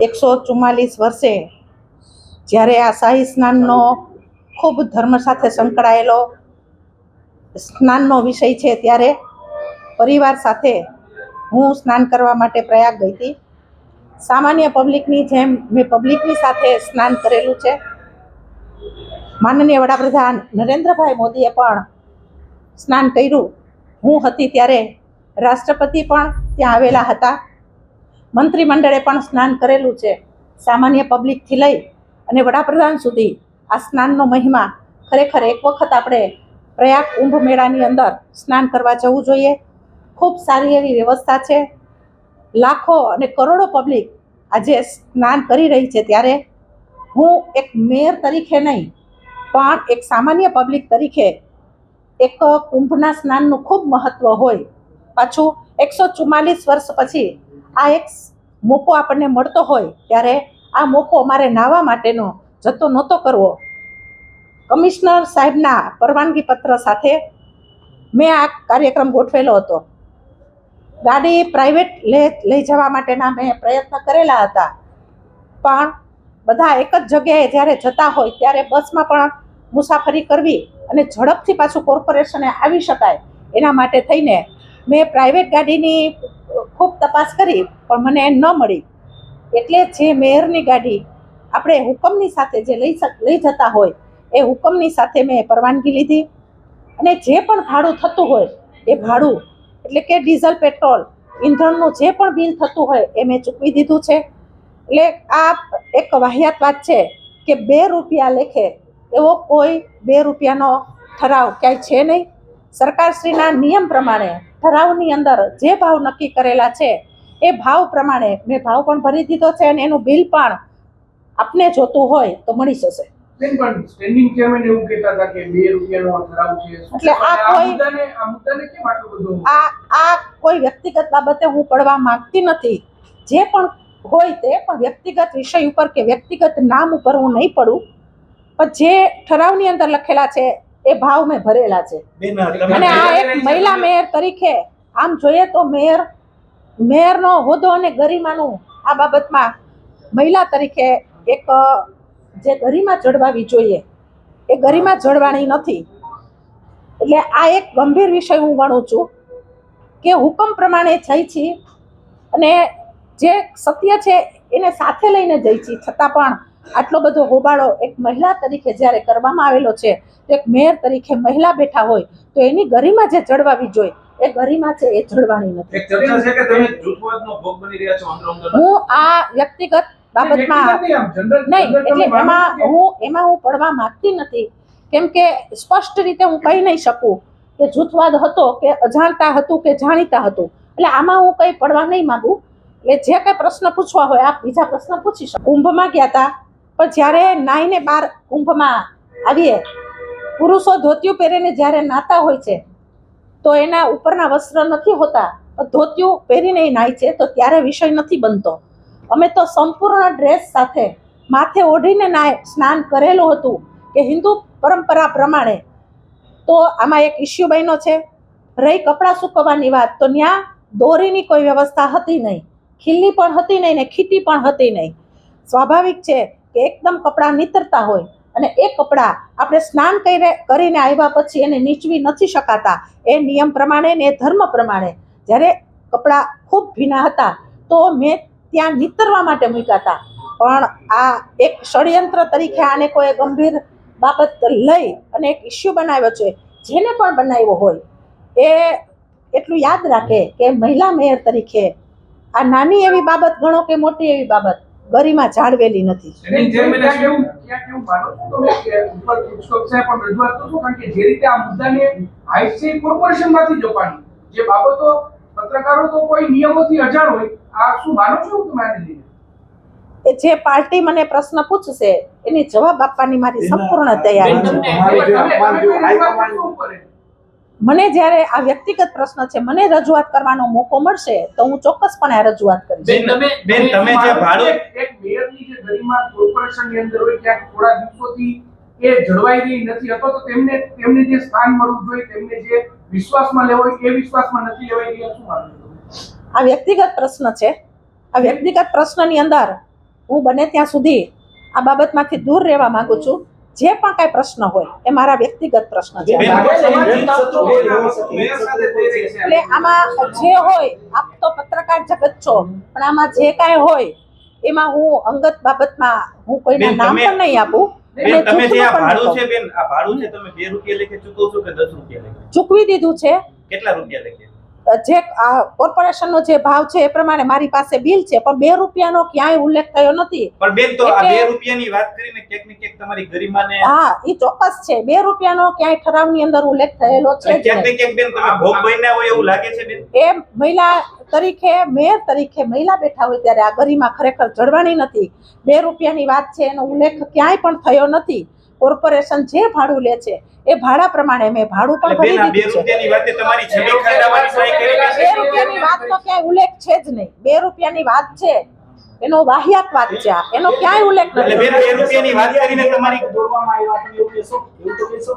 એકસો ચુમ્માલીસ વર્ષે જ્યારે આ શાહી સ્નાનનો ખૂબ ધર્મ સાથે સંકળાયેલો સ્નાનનો વિષય છે, ત્યારે પરિવાર સાથે હું સ્નાન કરવા માટે પ્રયાગ ગઈ હતી. સામાન્ય પબ્લિકની જેમ મેં પબ્લિકની સાથે સ્નાન કરેલું છે. માનનીય વડાપ્રધાન નરેન્દ્રભાઈ મોદીએ પણ સ્નાન કર્યું. હું હતી ત્યારે રાષ્ટ્રપતિ પણ ત્યાં આવેલા હતા. મંત્રીમંડળે પણ સ્નાન કરેલું છે. સામાન્ય પબ્લિકથી લઈ અને વડાપ્રધાન સુધી આ સ્નાનનો મહિમા ખરેખર એક વખત આપણે પ્રયાગ કુંભ મેળાની અંદર સ્નાન કરવા જવું જોઈએ. ખૂબ સારી એવી વ્યવસ્થા છે. લાખો અને કરોડો પબ્લિક આજે સ્નાન કરી રહી છે ત્યારે હું એક મેયર તરીકે નહીં, પણ એક સામાન્ય પબ્લિક તરીકે એક કુંભના સ્નાનનું ખૂબ મહત્ત્વ હોય. પાછું એકસો ચુમ્માલીસ વર્ષ પછી આ એક મોકો આપણને મળતો હોય ત્યારે આ મોકો અમારે નાહવા માટેનો જતો નહોતો કરવો. કમિશનર સાહેબના પરવાનગી પત્ર સાથે મેં આ કાર્યક્રમ ગોઠવેલો હતો. ગાડી પ્રાઇવેટ લે, લઈ જવા માટેના મેં પ્રયત્ન કરેલા હતા. પણ બધા એક જ જગ્યાએ જ્યારે જતા હોય ત્યારે બસમાં પણ મુસાફરી કરવી અને ઝડપથી પાછું કોર્પોરેશને આવી શકાય એના માટે થઈને મેં પ્રાઇવેટ ગાડીની ખૂબ તપાસ કરી, પણ મને ન મળી. એટલે જે મેયરની ગાડી આપણે હુકમની સાથે જે લઈ લઈ જતા હોય, એ હુકમની સાથે મેં પરવાનગી લીધી. અને જે પણ ભાડું થતું હોય, એ ભાડું, એટલે કે ડીઝલ, પેટ્રોલ, ઈંધણનું જે પણ બિલ થતું હોય, એ મેં ચૂકવી દીધું છે. એટલે આ એક વાહિયાત વાત છે કે બે રૂપિયા લેખે એવો કોઈ બે રૂપિયાનો ઠરાવ ક્યાંય છે નહીં. સરકારશ્રીના નિયમ પ્રમાણે ઠરાવની અંદર જે ભાવ નક્કી કરેલા છે એ ભાવ પ્રમાણે મેં ભાવ પણ ભરી દીધો છે અને એનું બિલ પણ આપને જોતું હોય તો મળી જશે. એટલે આ કોઈ- આ આ કોઈ વ્યક્તિગત બાબતે હું પડવા માંગતી નથી. જે પણ હોય તે પણ વ્યક્તિગત વિષય ઉપર કે વ્યક્તિગત નામ ઉપર હું નહીં પડું. પણ જે ઠરાવની અંદર લખેલા છે એ ભાવ મેં ભરેલા છે. અને આ એક મહિલા મેયર તરીકે આમ જોઈએ તો મેયર મેયરનો હોદ્દો અને ગરિમાનું આ બાબતમાં મહિલા તરીકે એક જે ગરિમા જળવાવી જોઈએ એ ગરિમા જળવાણી નથી. એટલે આ એક ગંભીર વિષય હું ગણું છું કે હુકમ પ્રમાણે જઈ છીએ અને જે સત્ય છે એને સાથે લઈને જઈ છીએ છતાં પણ આટલો બધો હોબાળો એક મહિલા તરીકે જ્યારે કરવામાં આવેલો છે તો એક મેયર તરીકે મહિલા બેઠા હોય તો એની ગરિમા જે જળવાવી જોઈએ એ ગરિમા છે એ જળવાણી નથી. હું આ વ્યક્તિગત બાબતમાં નહીં, એટલે એમાં હું એમાં હું પડવા માંગતી નથી કેમ કે સ્પષ્ટ રીતે હું કહી નહીં શકું કે જૂથવાદ હતો કે અજાણતા હતું કે જાણીતા હતું. એટલે આમાં હું કંઈ પડવા નહીં માગું. એટલે જે કંઈ પ્રશ્ન પૂછવા હોય આપ બીજા પ્રશ્ન પૂછી શકો. કુંભમાં ગયા હતા પણ જ્યારે નાહીને બાર કુંભમાં આવીએ, પુરુષો ધોતિયું પહેરીને જ્યારે નાતા હોય છે, તો એના ઉપરના વસ્ત્ર નથી હોતા ધોતિયું પહેરીને નાય છે, તો ત્યારે વિષય નથી બનતો. અમે તો સંપૂર્ણ ડ્રેસ સાથે માથે ઓઢીને નાય, સ્નાન કરેલું હતું કે હિન્દુ પરંપરા પ્રમાણે. તો આમાં એક ઇસ્યુ બન્યો છે, રહી કપડાં સૂકવવાની વાત, તો ત્યાં દોરીની કોઈ વ્યવસ્થા હતી નહીં, ખીલ્લી પણ હતી નહીં ને ખીટી પણ હતી નહીં. સ્વાભાવિક છે કે એકદમ કપડાં નીતરતા હોય અને એ કપડાં આપણે સ્નાન કરીને કરીને આવ્યા પછી એને નીચવી નથી શકાતા. એ નિયમ પ્રમાણે ને એ ધર્મ પ્રમાણે. જ્યારે કપડાં ખૂબ ભીના હતા, તો મેં ત્યાં નીતરવા માટે મૂક્યા હતા. પણ આ એક ષડયંત્ર તરીકે આને કોઈ ગંભીર બાબત લઈ અને એક ઇસ્યુ બનાવ્યો છે, જેને પણ બનાવ્યો હોય. એ એટલું યાદ રાખે કે મહિલા મેયર તરીકે આ નાની એવી બાબત ગણો કે મોટી એવી બાબત? ગરિમા જાળવેલી નથી. જે રીતે આ મુદ્દાને હાઈટ છે કોર્પોરેશનમાંથી જ અપાણી જે બાબતો પત્રકારો તો કોઈ નિયમોથી અજાણ હોય આ શું માનો છો તમે આને એ જે પાર્ટી મને પ્રશ્ન પૂછશે એની જવાબ આપવાની મારી સંપૂર્ણ તૈયારી છે. મને જ્યારે આ વ્યક્તિગત પ્રશ્ન છે મને રજૂઆત કરવાનો મોકો મળશે તો હું ચોક્કસપણે આ રજૂઆત કરીશ. બેન તમે બેન તમે જે ભાડું એક- એક મેયરની જે ગરિમા કોર્પોરેશનની અંદર હોય ક્યાંક થોડા દિવસોથી એ જળવાઈ રહી નથી અથવા તો તેમને તેમને જે સ્થાન મળવું જોઈએ તેમને જે વિશ્વાસમાં લેવો હોય એ વિશ્વાસમાં નથી લેવાઈ રહ્યા શું માનો આ વ્યક્તિગત પ્રશ્ન છે. આ વ્યક્તિગત પ્રશ્નની અંદર હું બને ત્યાં સુધી આ બાબતમાંથી દૂર રહેવા માંગુ છું. જે પણ કાંઈ પ્રશ્ન હોય એ મારા વ્યક્તિગત પ્રશ્ન છે. એટલે આમાં જે હોય આપ તો પત્રકાર જગત છો પણ આમાં જે કાંઈ હોય એમાં હું અંગત બાબતમાં હું કોઈના નામ પણ નહીં આપું બેન અને તમે જે આ જૂઠું પણ ભાડું નહીં છે બેન આ ભાડું છે તમે બે રૂપિયા લેખે ચૂકવો છો કે દસ રૂપિયા લેખે? કહું. ચૂકવી દીધું છે. કેટલા રૂપિયા લેખે? જે આ કોર્પોરેશનનો જે ભાવ છે એ પ્રમાણે મારી પાસે બિલ છે પણ બે રૂપિયાનો ક્યાંય ઉલ્લેખ થયો નથી. પણ બેન તો આ બે રૂપિયાની વાત કરીને ક્યાંક ને ક્યાંક તમારી ગરિમાને હા એ ચોક્કસ છે. બે રૂપિયાનો ક્યાંય ઠરાવની અંદર ઉલ્લેખ થયેલો છે ક્યાંક ને. ક્યાંક બેન તમે ભોગ બન્યા હોય એવું લાગે છે બેન? એ મહિલા તરીકે મેયર તરીકે મહિલા બેઠા હોય ત્યારે આ ગરિમા ખરેખર જળવાણી નથી. બે રૂપિયાની વાત છે એનો ઉલ્લેખ ક્યાંય પણ થયો નથી. કોર્પોરેશન જે ભાડું લે છે એ ભાડા પ્રમાણે મેં ભાડું પણ ભરી દીધું છે. રૂપિયાની વાતે તમારી છબી ખરડાવવાની ટ્રાય કરી બે રૂપિયાની વાત તો ક્યાંય ઉલ્લેખ છે જ નહીં. બે રૂપિયાની વાત છે. એનો વાહિયાત વાત છે આ. એનો ક્યાંય ઉલ્લેખ એટલે નથી. બે રૂપિયાની વાત કરીને તમારી દોરવામાં આવ્યા તમે એવું કહેશો એવું તો કહેશો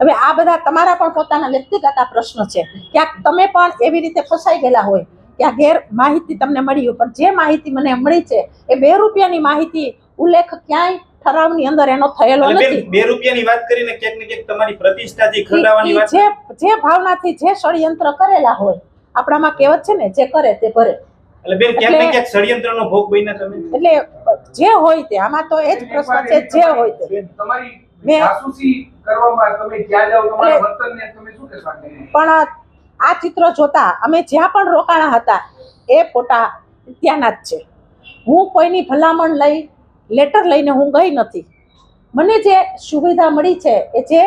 હવે આ બધા તમારા પણ પોતાના વ્યક્તિગત આ પ્રશ્ન છે. ક્યાંક તમે પણ એવી રીતે ફસાઈ ગયેલા હોય કે આ ગેર માહિતી તમને મળી હોય પણ જે માહિતી મને મળી છે એ બે રૂપિયાની માહિતી ઉલ્લેખ ક્યાંય ઠરાવની અંદર એનો થયેલો નથી. બે રૂપિયાની વાત કરીને ક્યાંક ને ક્યાંક તમારી પ્રતિષ્ઠા જે ખરડાવવાની વાત જે જે ભાવનાથી જે ષડયંત્ર કરેલા હોય આપણામાં કહેવત છે ને જે કરે તે ભરે. એટલે બેન ક્યાંક ને એટલે- ક્યાંક ષડયંત્રનો ભોગ બન્યા તમે? એટલે જે હોય તે આમાં તો એ જ પ્રશ્ન છે જે હોય તે. તમારી મેં- જાસૂસી કરવામાં તમે જ્યાં જાઓ તમારા વર્તનને તમે શું કહેશો પણ આ ચિત્ર જોતા અમે જ્યાં પણ રોકાણા હતા એ ફોટા ત્યાંના જ છે. હું કોઈની ભલામણ લઈ લેટર લઈને હું ગઈ નથી. મને જે સુવિધા મળી છે, એ જે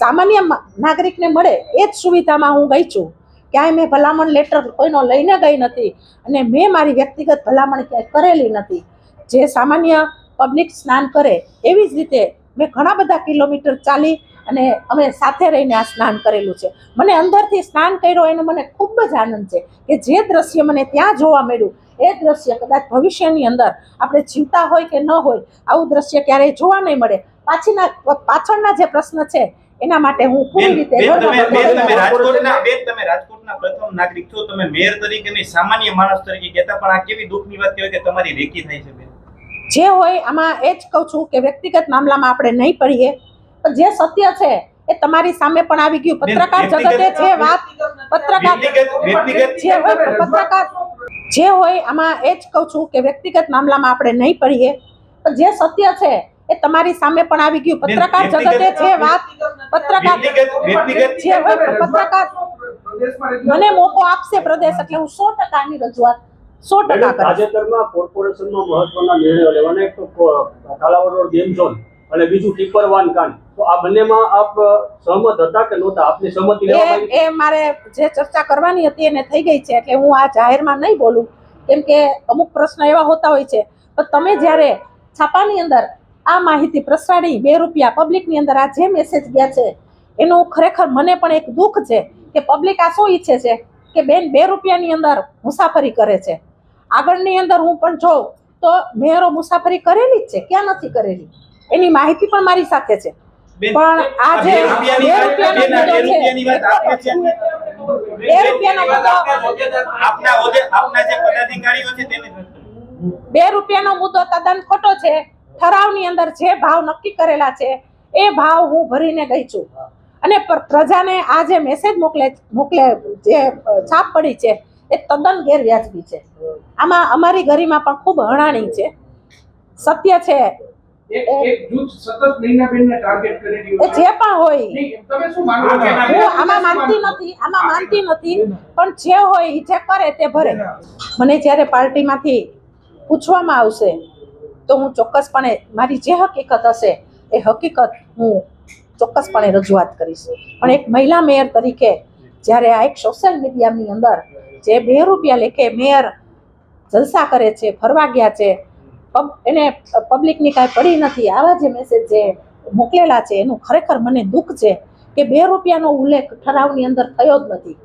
સામાન્ય નાગરિકને મળે, એ જ સુવિધામાં હું ગઈ છું. ક્યાંય મેં ભલામણ લેટર કોઈનો લઈને ગઈ નથી અને મેં મારી વ્યક્તિગત ભલામણ ક્યાંય કરેલી નથી. જે સામાન્ય પબ્લિક સ્નાન કરે, એવી જ રીતે મેં ઘણા બધા કિલોમીટર ચાલી અને અમે સાથે રહીને આ સ્નાન કરેલું છે. મને અંદરથી સ્નાન કર્યો એનો મને ખૂબ જ આનંદ છે કે જે દ્રશ્ય મને ત્યાં જોવા મળ્યું એ દ્રશ્ય કદાચ ભવિષ્યની અંદર આપણે જીવતા હોય કે ન હોય આવું દ્રશ્ય ક્યારેય જોવા નહીં મળે. પાછીના પાછળના જે પ્રશ્ન છે એના માટે હું પૂરી રીતે તમે. રાજકોટના બેન તમે રાજકોટના પ્રથમ નાગરિક છો તમે મેયર તરીકે સામાન્ય માણસ તરીકે કહેતા પણ આ કેવી દુઃખની વાત કહેવાય કે તમારી રેકી થાય છે બેન? જે હોય આમાં એ જ કહું છું કે વ્યક્તિગત મામલામાં આપણે નહીં પડીએ. જે સત્ય છે એ તમારી સામે પણ આવી ગયું. પત્રકાર જગતે જે વાત પત્રકાર જે હોય પત્રકાર જે હોય આમાં એ જ કહું છું કે વ્યક્તિગત મામલામાં આપણે નહીં પડીએ. પણ જે સત્ય છે એ તમારી સામે પણ આવી ગયું. પત્રકાર જગતે જે વાત પત્રકાર જે હોય પત્રકાર મને મોકો આપશે પ્રદેશ એટલે હું સો ટકાની રજૂઆત સો ટકા તાજેતરમાં કોર્પોરેશનમાં મહત્વના નિર્ણયો લેવાના એક તો કાલાવડ રોડ ગેમ ઝોન અને બીજું ટીપર વાન કાંડ. તો આ બંનેમાં આપ સહમત હતા કે નહોતા? આપની સહમતિ લેવામાં એ મારે જે ચર્ચા કરવાની હતી એને થઈ ગઈ છે એટલે હું આ જાહેરમાં નહીં બોલું. કેમ કે અમુક પ્રશ્ન એવા હોતા હોય છે. પણ તમે જ્યારે છાપાની અંદર આ માહિતી પ્રસારી બે રૂપિયા પબ્લિકની અંદર આ જે મેસેજ ગયા છે એનું ખરેખર મને પણ એક દુઃખ છે કે પબ્લિક આ શું ઈચ્છે છે કે બેન બે રૂપિયાની અંદર મુસાફરી કરે છે. આગળની અંદર હું પણ જોઉં તો મેયરો મુસાફરી કરેલી જ છે ક્યાં નથી કરેલી? એની માહિતી પણ મારી સાથે છે. પણ આ જે બે રૂપિયાની વાત- રૂપિયાનો બેન, આ બે મુદ્દો છે, રૂપિયાની વાત આપે છે. બે રૂપિયાનો મુદ્દો આપના હોદ્દે આપના જે પદાધિકારીઓ છે તેને બે રૂપિયાનો મુદ્દો તદ્દન ખોટો છે. ઠરાવની અંદર જે ભાવ નક્કી કરેલા છે એ ભાવ હું ભરીને ગઈ છું. અને પ્રજાને આ જે મેસેજ મોકલે મોકલે જે છાપ પડી છે એ તદ્દન ગેરવ્યાજબી છે. આમાં અમારી ગરિમા પણ ખૂબ હણાણી છે. સત્ય છે એક એક જૂથ સતત નૈનાબેનને ટાર્ગેટ કરી રહ્યું એ જે પણ હોય. તમે શું માનો છો? હું આમાં માનતી નથી આમાં માનતી નથી પણ જે હોય ઈ જે કરે તે ભરે. મને જ્યારે પાર્ટીમાંથી પૂછવામાં આવશે તો હું ચોક્કસપણે મારી જે હકીકત હશે એ હકીકત હું ચોક્કસપણે રજૂઆત કરીશ. પણ એક મહિલા મેયર તરીકે જ્યારે આ એક સોશિયલ મીડિયાની અંદર જે બે રૂપિયા લેખે મેયર જલસા કરે છે ફરવા ગયા છે એને પબ્લિકની કાંઈ પડી નથી. આવા જે મેસેજ જે મોકલેલા છે, એનું ખરેખર મને દુઃખ છે કે બે રૂપિયાનો ઉલ્લેખ ઠરાવની અંદર થયો જ નથી.